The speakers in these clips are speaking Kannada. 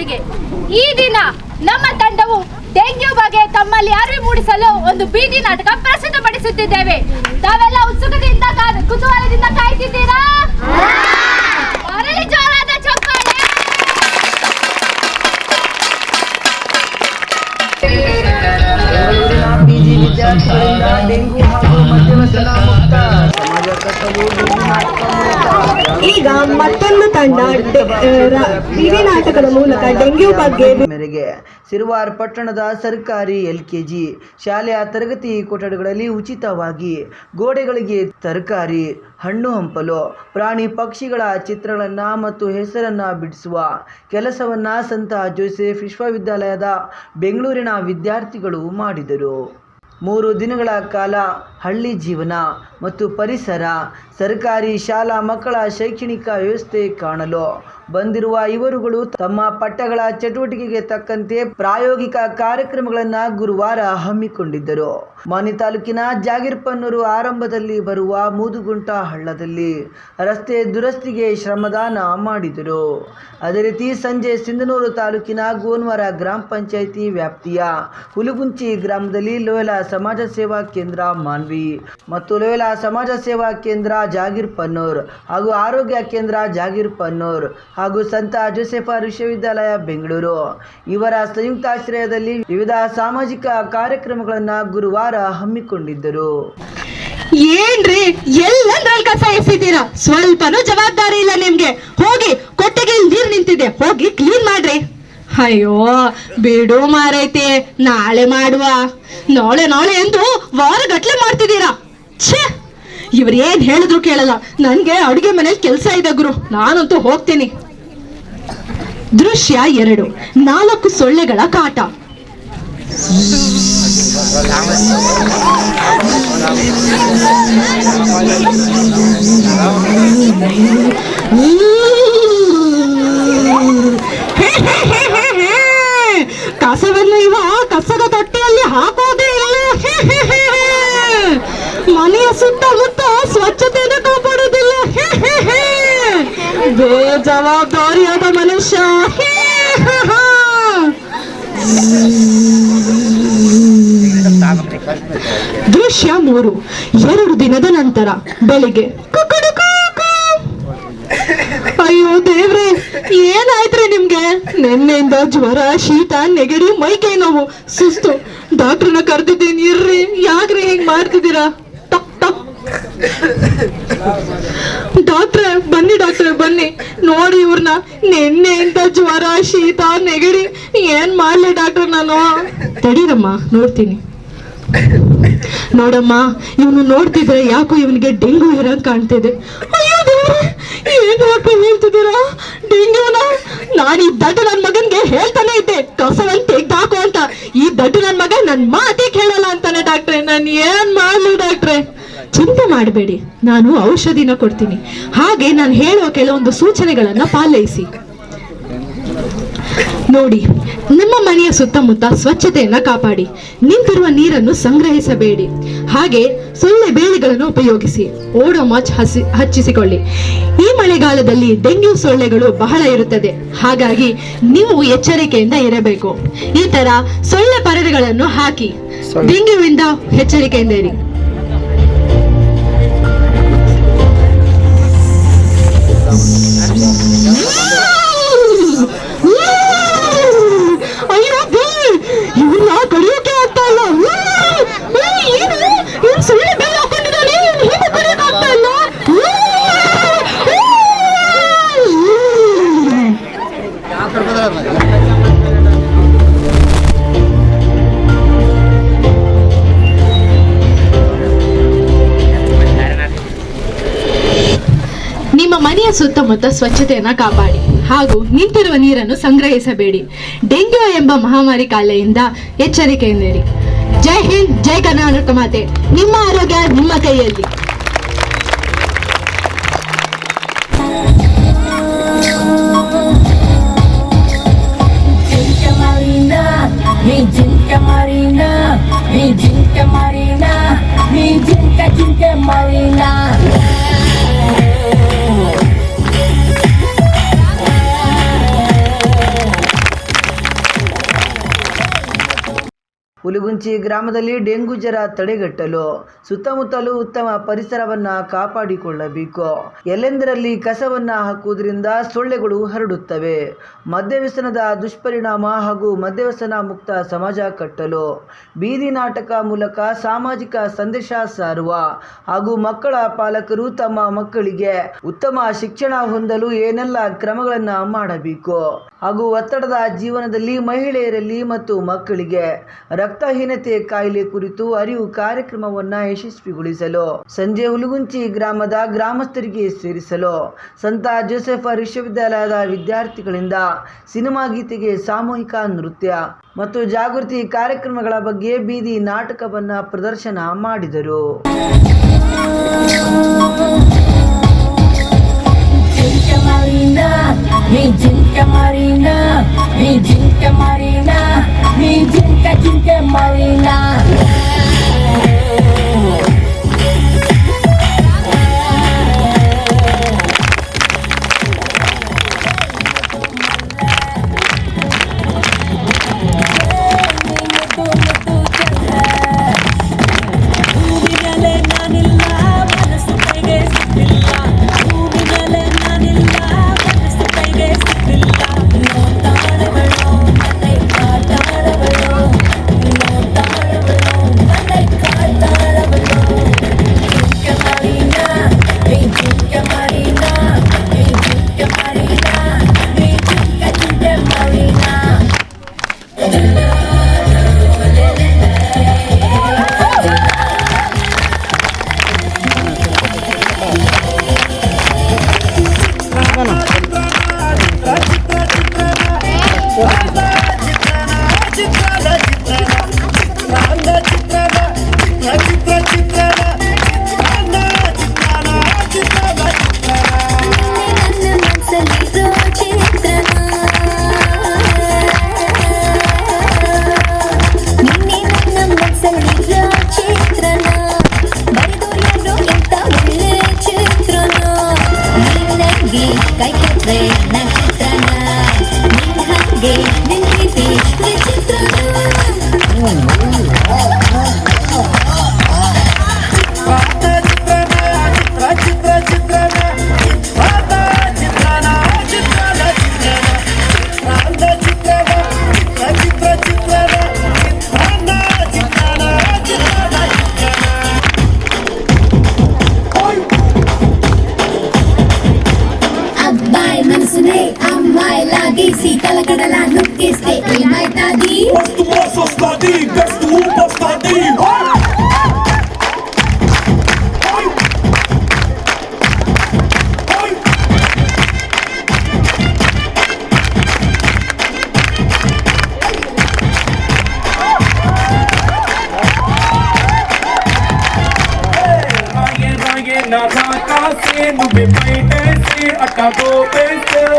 ಈ ದಿನ ನಮ್ಮ ತಂಡವು ಡೆಂಗ್ಯೂ ಬಗ್ಗೆ ತಮ್ಮಲ್ಲಿ ಅರಿವು ಮೂಡಿಸಲು ಒಂದು ಬೀದಿ ನಾಟಕ ಪ್ರಸ್ತುತಪಡಿಸುತ್ತಿದ್ದೇವೆ. ತಾವೆಲ್ಲ ಉತ್ಸುಕದಿಂದ ಕುತೂಹಲದಿಂದ ಕಾಯ್ತಿದ್ದೀರಾ? ತಂಡ ನಾಟಕದ ಮೂಲಕ ಡೆಂಗ್ಯೂ ಬಗ್ಗೆ ಮೇರೆಗೆ ಸಿರುವಾರ್ ಪಟ್ಟಣದ ಸರ್ಕಾರಿ ಎಲ್ಕೆಜಿ ಶಾಲೆಯ ತರಗತಿ ಕೊಠಡಿಗಳಲ್ಲಿ ಉಚಿತವಾಗಿ ಗೋಡೆಗಳಿಗೆ ತರಕಾರಿ ಹಣ್ಣು ಹಂಪಲು ಪ್ರಾಣಿ ಪಕ್ಷಿಗಳ ಚಿತ್ರಗಳನ್ನು ಮತ್ತು ಹೆಸರನ್ನು ಬಿಡಿಸುವ ಕೆಲಸವನ್ನು ಸಂತ ಜೋಸೆಫ್ ವಿಶ್ವವಿದ್ಯಾಲಯದ ಬೆಂಗಳೂರಿನ ವಿದ್ಯಾರ್ಥಿಗಳು ಮಾಡಿದರು. ಮೂರು ದಿನಗಳ ಕಾಲ ಹಳ್ಳಿ ಜೀವನ ಮತ್ತು ಪರಿಸರ ಸರ್ಕಾರಿ ಶಾಲಾ ಮಕ್ಕಳ ಶೈಕ್ಷಣಿಕ ವ್ಯವಸ್ಥೆ ಕಾಣಲು ಬಂದಿರುವ ಇವರುಗಳು ತಮ್ಮ ಪಟ್ಟಗಳ ಚಟುವಟಿಕೆಗೆ ತಕ್ಕಂತೆ ಪ್ರಾಯೋಗಿಕ ಕಾರ್ಯಕ್ರಮಗಳನ್ನು ಗುರುವಾರ ಹಮ್ಮಿಕೊಂಡಿದ್ದರು. ಮಾನಿ ತಾಲೂಕಿನ ಜಾಗಿರ್ಪನ್ನೂರು ಆರಂಭದಲ್ಲಿ ಬರುವ ಮೂದುಗುಂಟ ಹಳ್ಳದಲ್ಲಿ ರಸ್ತೆ ದುರಸ್ತಿಗೆ ಶ್ರಮದಾನ ಮಾಡಿದರು. ಅದೇ ರೀತಿ ಸಂಜೆ ಸಿಂಧನೂರು ತಾಲೂಕಿನ ಗೋನ್ವಾರ ಗ್ರಾಮ ಪಂಚಾಯಿತಿ ವ್ಯಾಪ್ತಿಯ ಹುಲಗುಂಚಿ ಗ್ರಾಮದಲ್ಲಿ ಲೋಯಲ ಸಮಾಜ ಸೇವಾ ಕೇಂದ್ರ ಮಾನ್ವಿ ಮತ್ತು ಲೋಯಲ ಸಮಾಜ ಸೇವಾ ಕೇಂದ್ರ ಜಾಗೀರ್ ಪನ್ನೂರ್ ಹಾಗೂ ಆರೋಗ್ಯ ಕೇಂದ್ರ ಜಾಗೀರ್ ಪನ್ನೂರ್ ಹಾಗೂ ಸಂತ ಜೋಸೆಫರ್ ವಿಶ್ವವಿದ್ಯಾಲಯ, ಬೆಂಗಳೂರು. ಇವರ ಸಂಯುಕ್ತಾಶ್ರಯದಲ್ಲಿ ವಿವಿಧ ಸಾಮಾಜಿಕ ಕಾರ್ಯಕ್ರಮಗಳನ್ನು ಗುರುವಾರ ಹಮ್ಮಿಕೊಂಡಿದ್ದರು. ಏನ್ರಿ ಎಲ್ಲಂದ್ರಲ್ಲಿ ಕಸ ಎಸಿದ್ದೀರಾ ಸ್ವಲ್ಪನೂ ಜವಾಬ್ದಾರಿ ಇಲ್ಲ ನಿಮ್ಗೆ. ಹೋಗಿ ಕೊಟ್ಟಿಗೆ ನೀರ್ ನಿಂತಿದೆ. ಹೋಗಿ ಕ್ಲೀನ್ ಮಾಡ್ರಿ. ಅಯ್ಯೋ, ಬಿಡು ಮಾರೈತಿ. ನಾಳೆ ಮಾಡುವ. ನಾಳೆ ನಾಳೆ ಎಂದು ವಾರಗಟ್ಲೆ ಮಾಡ್ತಿದ್ದೀರಾ ಛೇ! ಇವ್ರು ಏನ್ ಹೇಳಿದ್ರು ಕೇಳಲ್ಲ. ನನ್ಗೆ ಅಡುಗೆ ಮನೇಲಿ ಕೆಲಸ ಇದೆ ಗುರು. ನಾನಂತೂ ಹೋಗ್ತೀನಿ. ದೃಶ್ಯ ಎರಡು. ನಾಲ್ಕು ಸೊಳ್ಳೆಗಳ ಕಾಟ. ಕಸವನ್ನು ಇವ ಕಸದ ತಟ್ಟೆಯಲ್ಲಿ ಹಾಕೋದೇ ಇಲ್ಲ. ಮನೆಯ ಸುತ್ತಮುತ್ತ ಸ್ವಚ್ಛತೆಯನ್ನು ಕಾಪಾಡೋದಿಲ್ಲ ಬೇಜವಾಬ್ದಾರಿಯಾದ ದೃಶ್ಯ ಮೂರು. ಎರಡು ದಿನದ ನಂತರ ಬೆಳಿಗ್ಗೆ. ಅಯ್ಯೋ ದೇವ್ರೆ, ಏನಾಯ್ತ್ರಿ ನಿಮ್ಗೆ? ನಿನ್ನೆಯಿಂದ ಜ್ವರ, ಶೀತ, ನೆಗಡಿ, ಮೈಕೈ ನೋವು. ಸುಸ್ತು. ಡಾಕ್ಟರ್ನ ಕರೆದಿದ್ದೀನಿ, ಇರ್ರಿ. ಯಾಕ್ರಿ ಹೇಗ್ ಮಾಡ್ತಿದ್ದೀರಾ? ಟಕ್ ಟಕ್. ಡಾಕ್ಟ್ರೆ, ಬನ್ನಿ ಡಾಕ್ಟ್ರೆ, ಬನ್ನಿ. ನೋಡಿ ಇವ್ರನ್ನ ನಿನ್ನೆ ಇಂತ ಜ್ವರ, ಶೀತ, ನೆಗಡಿ. ಏನ್ ಮಾಡ್ಲಿ ಡಾಕ್ಟ್ರ್ ನಾನು? ತಡೀರಮ್ಮ, ನೋಡ್ತೀನಿ. ನೋಡಮ್ಮ, ಇವನು ನೋಡ್ತಿದ್ರೆ ಯಾಕೋ ಇವನಿಗೆ ಡೆಂಗು ಇರಂಗ್ ಕಾಣ್ತಿದೆ. ಏನ್ ಹೇಳ್ತಿದ್ದೀರಾ? ನಾನು ಈ ದಡ್ಡು ನನ್ ಮಗನ್ಗೆ ಹೇಳ್ತಾನೆ ಇದ್ದೆ. ಕಸವನ್ ತೆಗ್ದಾಕು ಅಂತ. ಈ ದಡ್ಡು ನನ್ ಮಗ ನನ್ ಮಾತೇ ಕೇಳಲ್ಲ ಅಂತಾನೆ ಡಾಕ್ಟ್ರೆ. ನಾನು ಏನ್ ಮಾಡ್ಲಿ ಡಾಕ್ಟ್ರೆ? ಚಿಂತೆ ಮಾಡಬೇಡಿ. ನಾನು ಔಷಧಿನ ಕೊಡ್ತೀನಿ. ಹಾಗೆ ನಾನು ಹೇಳುವ ಕೆಲವೊಂದು ಸೂಚನೆಗಳನ್ನ ಪಾಲೈಸಿ. ನೋಡಿ ನಿಮ್ಮ ಮನೆಯ ಸುತ್ತಮುತ್ತ ಸ್ವಚ್ಛತೆಯನ್ನ ಕಾಪಾಡಿ. ನಿಂತಿರುವ ನೀರನ್ನು ಸಂಗ್ರಹಿಸಬೇಡಿ. ಹಾಗೆ ಸೊಳ್ಳೆ ಬೇಳೆಗಳನ್ನು ಉಪಯೋಗಿಸಿ. ಓಡೋಮಾಚ್ ಹಸಿ ಹಚ್ಚಿಸಿಕೊಳ್ಳಿ. ಈ ಮಳೆಗಾಲದಲ್ಲಿ ಡೆಂಗ್ಯೂ ಸೊಳ್ಳೆಗಳು ಬಹಳ ಇರುತ್ತದೆ. ಹಾಗಾಗಿ ನೀವು ಎಚ್ಚರಿಕೆಯಿಂದ ಇರಬೇಕು. ಈ ತರ ಸೊಳ್ಳೆ ಪರದೆಗಳನ್ನು ಹಾಕಿ. ಡೆಂಗ್ಯೂವಿಂದ ಎಚ್ಚರಿಕೆಯಿಂದ ಇರಿ. ಅಯ್ಯೋ ಸುತ್ತಮುತ್ತ ಸ್ವಚ್ಛತೆಯನ್ನ ಕಾಪಾಡಿ ಹಾಗೂ ನಿಂತಿರುವ ನೀರನ್ನು ಸಂಗ್ರಹಿಸಬೇಡಿ. ಡೆಂಗ್ಯೂ ಎಂಬ ಮಹಾಮಾರಿ ಕಾಲೆಯಿಂದ ಎಚ್ಚರಿಕೆಯಿಂದಿರಿ ಜೈ ಹಿಂದ್ ಜೈ ಕರ್ನಾಟಕ ಮಾತೆ. ನಿಮ್ಮ ಆರೋಗ್ಯ ನಿಮ್ಮ ಕೈಯಲ್ಲಿ. Marina, ಹುಲಗುಂಚಿ ಗ್ರಾಮದಲ್ಲಿ ಡೆಂಗು ಜ್ವರ ತಡೆಗಟ್ಟಲು ಸುತ್ತಮುತ್ತಲು ಉತ್ತಮ ಪರಿಸರವನ್ನ ಕಾಪಾಡಿಕೊಳ್ಳಬೇಕು. ಎಲ್ಲೆಂದರಲ್ಲಿ ಕಸವನ್ನ ಹಾಕುವುದರಿಂದ ಸೊಳ್ಳೆಗಳು ಹರಡುತ್ತವೆ. ಮದ್ಯವ್ಯಸನದ ದುಷ್ಪರಿಣಾಮ ಹಾಗೂ ಮದ್ಯವ್ಯಸನ ಮುಕ್ತ ಸಮಾಜ ಕಟ್ಟಲು ಬೀದಿ ನಾಟಕ ಮೂಲಕ ಸಾಮಾಜಿಕ ಸಂದೇಶ ಸಾರುವ ಹಾಗೂ ಮಕ್ಕಳ ಪಾಲಕರು ತಮ್ಮ ಮಕ್ಕಳಿಗೆ ಉತ್ತಮ ಶಿಕ್ಷಣ ಹೊಂದಲು ಏನೆಲ್ಲ ಕ್ರಮಗಳನ್ನು ಮಾಡಬೇಕು. ಹಾಗೂ ಒತ್ತಡದ ಜೀವನದಲ್ಲಿ ಮಹಿಳೆಯರಲ್ಲಿ ಮತ್ತು ಮಕ್ಕಳಿಗೆ ರಕ್ತಹೀನತೆ ಕಾಯಿಲೆ ಕುರಿತು ಅರಿವು ಕಾರ್ಯಕ್ರಮವನ್ನು ಯಶಸ್ವಿಗೊಳಿಸಲು, ಸಂಜೆ ಹುಲಗುಂಚಿ ಗ್ರಾಮದ ಗ್ರಾಮಸ್ಥರಿಗೆ ಸೇರಿಸಲು, ಸಂತ ಜೋಸೆಫರ್ ವಿಶ್ವವಿದ್ಯಾಲಯದ ವಿದ್ಯಾರ್ಥಿಗಳಿಂದ ಸಿನಿಮಾ ಗೀತೆಗೆ ಸಾಮೂಹಿಕ ನೃತ್ಯ ಮತ್ತು ಜಾಗೃತಿ ಕಾರ್ಯಕ್ರಮಗಳ ಬಗ್ಗೆ ಬೀದಿ ನಾಟಕವನ್ನು ಪ್ರದರ್ಶನ ಮಾಡಿದರು. este el Maitadí. Monstruoso Stadí, ves tu humo Stadí. नाचा का से नुबे पैटे से अटा गोपे से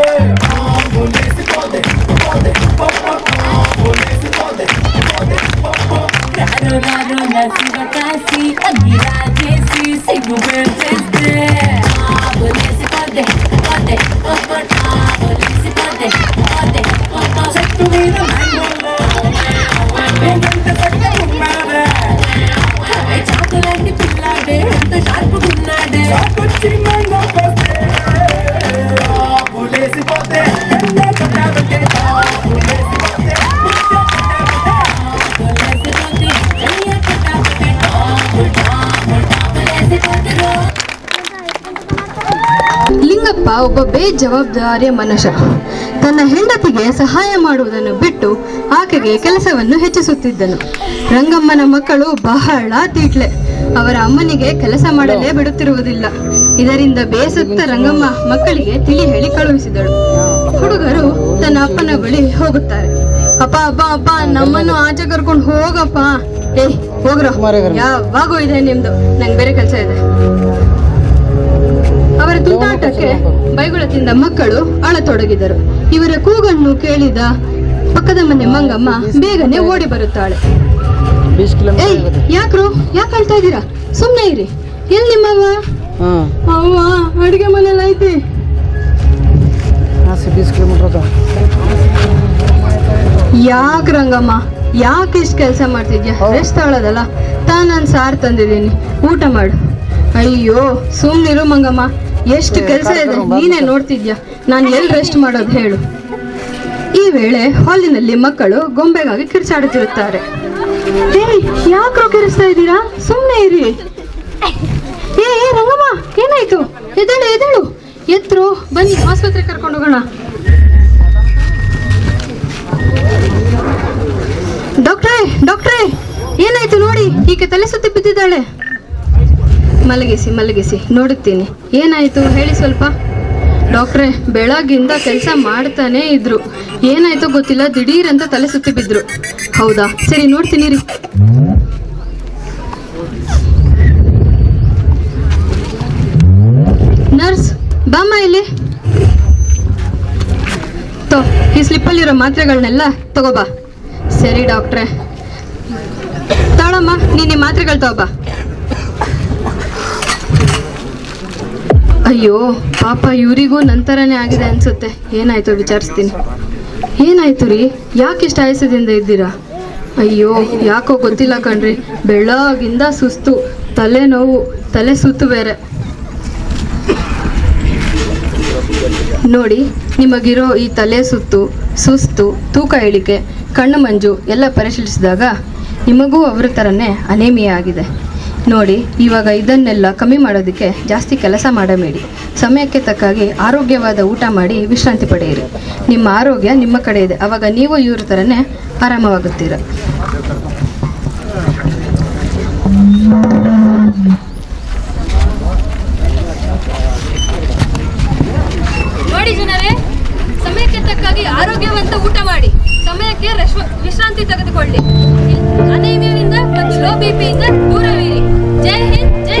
ಲಿಂಗಪ್ಪ ಒಬ್ಬ ಬೇಜವಾಬ್ದಾರಿಯ ಮನುಷ್ಯ. ತನ್ನ ಹೆಂಡತಿಗೆ ಸಹಾಯ ಮಾಡುವುದನ್ನು ಬಿಟ್ಟು ಆಕೆಗೆ ಕೆಲಸವನ್ನು ಹೆಚ್ಚಿಸುತ್ತಿದ್ದನು. ರಂಗಮ್ಮನ ಮಕ್ಕಳು ಬಹಳ ತೀಟ್ಲೆ. ಅವರ ಅಮ್ಮನಿಗೆ ಕೆಲಸ ಮಾಡಲೇ ಬಿಡುತ್ತಿರುವುದಿಲ್ಲ. ಇದರಿಂದ ಬೇಸತ್ತ ರಂಗಮ್ಮ ಮಕ್ಕಳಿಗೆ ತಿಳಿ ಹೇಳಿ ಕಳುಹಿಸಿದಳು. ಹುಡುಗರು ತನ್ನ ಅಪ್ಪನ ಬಳಿ ಹೋಗುತ್ತಾರೆ. ಅಪ್ಪ ಅಪ್ಪ ಅಪ್ಪ ನಮ್ಮನ್ನು ಆಚೆ ಕರ್ಕೊಂಡು ಹೋಗಪ್ಪ. ಏ ಹೋಗ್ರ. ಯಾವಾಗೂ ಇದೆ ನಿಮ್ದು. ನಂಗೆ ಬೇರೆ ಕೆಲಸ ಇದೆ. ಅವರ ತುಂಟಾಟಕ್ಕೆ ಬೈಗುಳ ತಿಂದ ಮಕ್ಕಳು ಅಳತೊಡಗಿದರು. ಇವರ ಕೂಗನ್ನು ಕೇಳಿದ ಪಕ್ಕದ ಮನೆ ಮಂಗಮ್ಮ ಬೇಗನೆ ಓಡಿ ಬರುತ್ತಾಳೆ. ಏಯ್ ಯಾಕ್ರು? ಯಾಕೆ ಅಳ್ತಾ ಇದ್ದೀರಾ? ಸುಮ್ಮನೆ ಇರಿ. ಎಲ್ಲಿ ನಿಮ್ಮವ್ವ? ಅವ್ವ ಅಡುಗೆ ಮನೇಲಿ ಐತಿ? ಯಾಕ್ ರಂಗಮ್ಮ? ಯಾಕೆ ಇಷ್ಟು ಕೆಲಸ ಮಾಡ್ತಿದ್ಯಾ? ರೆಸ್ಟ್ ತಗೊಳ್ಳೋದಲ್ಲ ತಾ ನಾನು ಸಾರು ತಂದಿದ್ದೀನಿ. ಊಟ ಮಾಡು. ಅಯ್ಯೋ ಸುಮ್ನಿರು ಮಂಗಮ್ಮ. ಎಷ್ಟು ಕೆಲಸ ಇದೆ. ನೀನೇ ನೋಡ್ತಿದ್ಯಾ? ನಾನು ಎಲ್ಲಿ ರೆಸ್ಟ್ ಮಾಡೋದು ಹೇಳು. ಈ ವೇಳೆ ಹಾಲಿನಲ್ಲಿ ಮಕ್ಕಳು ಗೊಂಬೆಗಾಗಿ ಕಿರ್ಚಾಡುತ್ತಿರುತ್ತಾರೆ. ಯಾಕ್ರೋ ಕಿರಿಸ್ತಾ ಇದ್ದೀರಾ? ಸುಮ್ಮನೆ ಇರಿ. ಏ ರಂಗಮ್ಮ, ಏನಾಯ್ತು? ಎದ್ದೇಳು ಎದ್ದೇಳು. ಎತ್ರು, ಬನ್ನಿ ಆಸ್ಪತ್ರೆ ಕರ್ಕೊಂಡು ಹೋಗೋಣ. ಡಾಕ್ಟ್ರೇ ಡಾಕ್ಟ್ರೇ, ಏನಾಯ್ತು ನೋಡಿ, ಈಕೆ ತಲೆ ಸುತ್ತಿ ಬಿದ್ದಿದ್ದಾಳೆ. ಮಲಗಿಸಿ ಮಲಗಿಸಿ, ನೋಡುತ್ತೀನಿ. ಏನಾಯ್ತು? ಹೇಳಿ ಸ್ವಲ್ಪ. ಡಾಕ್ಟ್ರೇ ಬೆಳಗಿಂದ ಕೆಲಸ ಮಾಡ್ತಾನೇ ಇದ್ರು. ಏನಾಯ್ತೋ ಗೊತ್ತಿಲ್ಲ ದಿಢೀರ್ ಅಂತ ತಲೆ ಸುತ್ತಿ ಬಿದ್ರು. ಹೌದಾ? ಸರಿ, ನೋಡ್ತೀನಿ ರೀ. ನರ್ಸ್, ಬಾಮ್ಮ ಇಲ್ಲಿ. ತೋ, ಈ ಸ್ಲಿಪ್ಪಲ್ಲಿರೋ ಮಾತ್ರೆಗಳನ್ನೆಲ್ಲ ತಗೋಬಾ. ಸರಿ ಡಾಕ್ಟ್ರೆ. ತಾಳಮ್ಮ, ನೀನು ಮಾತ್ರೆಗಳು ತಗೋಬಾ. ಅಯ್ಯೋ, ಪಾಪ ಇವರಿಗೂ ನಂತರನೇ ಆಗಿದೆ ಅನ್ಸುತ್ತೆ. ಏನಾಯ್ತು ವಿಚಾರಿಸ್ತೀನಿ. ಏನಾಯ್ತು ರೀ? ಯಾಕೆ ಇಷ್ಟ ಆಯಸದಿಂದ ಇದ್ದೀರಾ? ಅಯ್ಯೋ, ಯಾಕೋ ಗೊತ್ತಿಲ್ಲ ಕಣ್ರಿ. ಬೆಳಗಿಂದ ಸುಸ್ತು, ತಲೆನೋವು, ತಲೆ ಸುತ್ತು ಬೇರೆ. ನೋಡಿ, ನಿಮಗಿರೋ ಈ ತಲೆ ಸುತ್ತು, ಸುಸ್ತು, ತೂಕ ಇಳಿಕೆ, ಕಣ್ಣು ಮಂಜು ಎಲ್ಲ ಪರಿಶೀಲಿಸಿದಾಗ ನಿಮಗೂ ಅವರ ಥರನೇ ಅನೇಮಿಯ ಆಗಿದೆ. ನೋಡಿ, ಇವಾಗ ಇದನ್ನೆಲ್ಲ ಕಮ್ಮಿ ಮಾಡೋದಕ್ಕೆ ಜಾಸ್ತಿ ಕೆಲಸ ಮಾಡಬೇಡಿ. ಸಮಯಕ್ಕೆ ತಕ್ಕಾಗಿ ಆರೋಗ್ಯವಾದ ಊಟ ಮಾಡಿ ವಿಶ್ರಾಂತಿ ಪಡೆಯಿರಿ. ನಿಮ್ಮ ಆರೋಗ್ಯ ನಿಮ್ಮ ಕಡೆ ಇದೆ. ಅವಾಗ ನೀವು ಇವ್ರ ಥರನೇ ಆರಾಮವಾಗುತ್ತೀರ. ನೋಡಿ ಜನರೇ, ಸಮಯಕ್ಕೆ ಆರೋಗ್ಯವಂತ ಊಟ ಮಾಡಿ. ಸಮಯಕ್ಕೆ ವಿಶ್ರಾಂತಿ ತೆಗೆದುಕೊಳ್ಳಿ. ಅನೇಮಿಯಿಂದ ಮತ್ತು ಲೋ ಬಿಪಿಯಿಂದ ದೂರವಿರಿ. ಜೈ ಹಿಂದ್ ಜೈ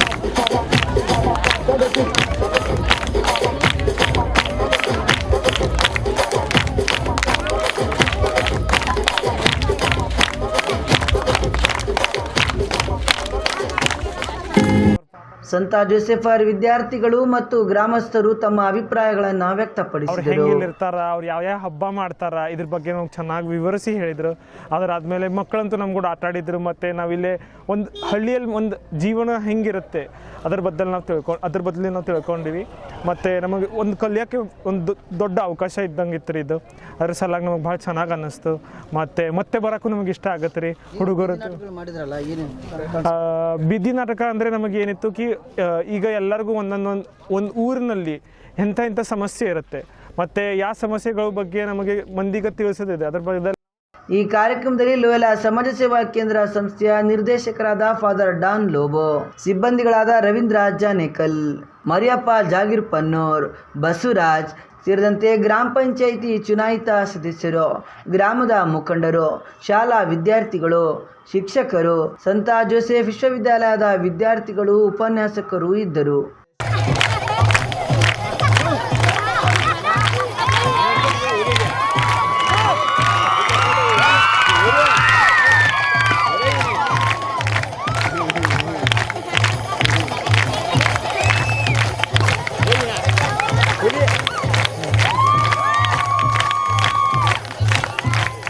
ಸಂತ ಜೋಸೆಫರ್ ವಿದ್ಯಾರ್ಥಿಗಳು ಮತ್ತು ಗ್ರಾಮಸ್ಥರು ತಮ್ಮ ಅಭಿಪ್ರಾಯಗಳನ್ನು ವ್ಯಕ್ತಪಡಿಸಿದರು. ಇರ್ತಾರ ಅವ್ರು ಯಾವ ಯಾವ ಹಬ್ಬ ಮಾಡ್ತಾರ, ಇದ್ರ ಬಗ್ಗೆ ನಮ್ಗೆ ಚೆನ್ನಾಗಿ ವಿವರಿಸಿ ಹೇಳಿದ್ರು. ಅದಾದ್ಮೇಲೆ ಮಕ್ಕಳಂತೂ ನಮ್ಗೆ ಕೂಡ ಆಟ ಆಡಿದ್ರು ಮತ್ತೆ ನಾವಿಲ್ಲೇ ಒಂದು ಹಳ್ಳಿಯಲ್ಲಿ ಒಂದು ಜೀವನ ಹೆಂಗಿರುತ್ತೆ ಅದ್ರ ಬದಲು ನಾವು ತಿಳ್ಕೊಂಡು ಅದ್ರ ಬದಲು ನಾವು ತಿಳ್ಕೊಂಡಿವಿ. ಮತ್ತು ನಮಗೆ ಒಂದು ಕಲಿಯೋಕ್ಕೆ ಒಂದು ದೊಡ್ಡ ಅವಕಾಶ ಇದ್ದಂಗೆ ಇತ್ತು ರೀ ಇದು. ಅದ್ರ ಸಲಾಗಿ ನಮಗೆ ಭಾಳ ಚೆನ್ನಾಗಿ ಅನ್ನಿಸ್ತು. ಮತ್ತು ಮತ್ತೆ ಬರೋಕ್ಕೂ ನಮಗೆ ಇಷ್ಟ ಆಗತ್ತೆ ರೀ ಹುಡುಗರು. ಬಿದಿ ಬೀದಿ ನಾಟಕ ಅಂದರೆ ನಮಗೆ ಏನಿತ್ತು ಕಿ ಈಗ ಎಲ್ಲರಿಗೂ ಒಂದೊಂದೊಂದು ಒಂದು ಊರಿನಲ್ಲಿ ಎಂಥ ಎಂಥ ಸಮಸ್ಯೆ ಇರುತ್ತೆ. ಮತ್ತು ಯಾವ ಸಮಸ್ಯೆಗಳ ಬಗ್ಗೆ ನಮಗೆ ಮಂದಿಗೆ ತಿಳಿಸೋದಿದೆ. ಅದ್ರ ಬಗ್ಗೆ ಈ ಕಾರ್ಯಕ್ರಮದಲ್ಲಿ ಲೋಯಲ ಸಮಾಜ ಸೇವಾ ಕೇಂದ್ರ ಸಂಸ್ಥೆಯ ನಿರ್ದೇಶಕರಾದ ಫಾದರ್ ಡಾನ್ ಲೋಬೋ, ಸಿಬ್ಬಂದಿಗಳಾದ ರವೀಂದ್ರ ಜಾನೇಕಲ್, ಮರಿಯಪ್ಪ ಜಾಗೀರ್ ಪನ್ನೂರ್, ಬಸವರಾಜ್ ಸೇರಿದಂತೆ ಗ್ರಾಮ ಪಂಚಾಯಿತಿ ಚುನಾಯಿತ ಸದಸ್ಯರು, ಗ್ರಾಮದ ಮುಖಂಡರು, ಶಾಲಾ ವಿದ್ಯಾರ್ಥಿಗಳು, ಶಿಕ್ಷಕರು, ಸಂತ ಜೋಸೆಫ್ ವಿಶ್ವವಿದ್ಯಾಲಯದ ವಿದ್ಯಾರ್ಥಿಗಳು, ಉಪನ್ಯಾಸಕರು ಇದ್ದರು.